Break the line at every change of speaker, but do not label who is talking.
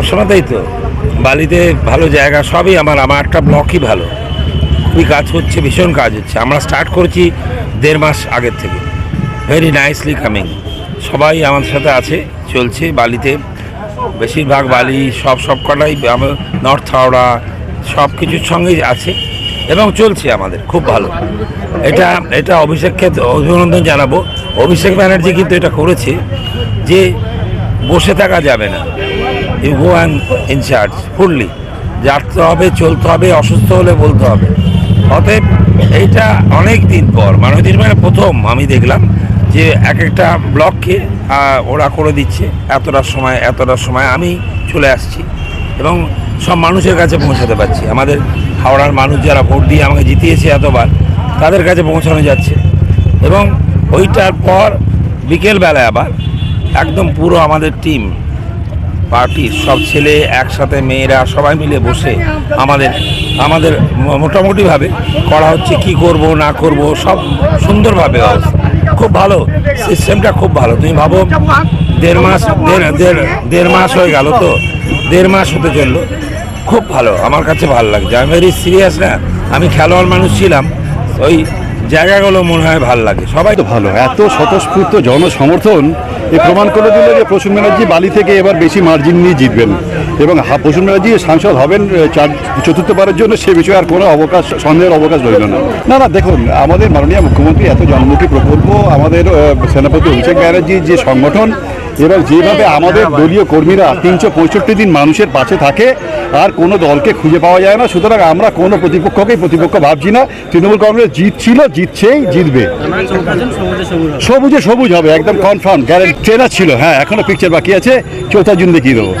সবসময় তাই তো। বালিতে ভালো জায়গা, সবই আমার আমার একটা ব্লকই ভালো। খুবই কাজ হচ্ছে, ভীষণ কাজ হচ্ছে। আমরা স্টার্ট করেছি দেড় মাস আগের থেকে। ভেরি নাইসলি কামিং সবাই আমাদের সাথে আছে, চলছে বালিতে। বেশিরভাগ বালি সব সব কটাই আমার নর্থ হাওড়া সব কিছুর সঙ্গেই আছে। এবং চলছে আমাদের, খুব ভালো। এটা এটা অভিষেককে অভিনন্দন জানাব। অভিষেক ব্যানার্জি কিন্তু এটা করেছে যে বসে থাকা যাবে না। ইউ অ্যান্ড ইনচার্জ ফুললি যাতে হবে, চলতে হবে, অসুস্থ হলে বলতে হবে। অতএব এইটা অনেক দিন পর মানব মানে প্রথম আমি দেখলাম যে এক একটা ব্লককে ওরা করে দিচ্ছে এতটার সময় এতটার সময়, আমি চলে আসছি। এবং সব মানুষের কাছে পৌঁছাতে পারছি। আমাদের হাওড়ার মানুষ যারা ভোট দিয়ে আমাকে জিতিয়েছে এতবার, তাদের কাছে পৌঁছানো যাচ্ছে। এবং ওইটার পর বিকেলবেলায় আবার একদম পুরো আমাদের টিম পার্টির সব ছেলে একসাথে মেয়েরা সবাই মিলে বসে আমাদের আমাদের মোটামুটিভাবে করা হচ্ছে কি করব, না করব, সব সুন্দরভাবে খুব ভালো সিস্টেমটা খুব ভালো। তুমি ভাবো, দেড় মাস দেড় মাস হয়ে গেল তো, দেড় মাস হতে চলল। খুব ভালো, আমার কাছে ভালো লাগছে। আমি ভেরি সিরিয়াস না। আমি খেলোয়াড় মানুষ ছিলাম, ওই জায়গাগুলো মনে হয় ভালো লাগে। সবাই
তো ভালো। এত স্বতঃস্ফূর্ত জনসমর্থন। এ প্রমাণ করে দিল যে প্রসূন ব্যানার্জি বালি থেকে এবার বেশি মার্জিন নিয়ে জিতবেন। এবং প্রসূন ব্যানার্জি সাংসদ হবেন চার, চতুর্থবারের জন্য সে বিষয়ে আর কোনো অবকাশ, সন্দেহের অবকাশ রইল না। না না, দেখুন, আমাদের মাননীয় মুখ্যমন্ত্রী এত জনমুখী প্রকল্প, আমাদের সেনাপতি অভিষেক ব্যানার্জির যে সংগঠন এবং যেভাবে আমাদের দলীয় কর্মীরা তিনশো পঁয়ষট্টি দিন মানুষের পাশে থাকে আর কোনো দলকে খুঁজে পাওয়া যায় না। সুতরাং আমরা কোনো প্রতিপক্ষকেই প্রতিপক্ষ ভাবছি না। তৃণমূল কংগ্রেস জিতছিল জিতছেই জিতবে। সবুজে সবুজ হবে একদম কনফার্ম গ্যারেন্ট ট্রেনার ছিল হ্যাঁ এখনও পিকচার বাকি আছে। চৌঠা জুন দেখিয়ে দেবো?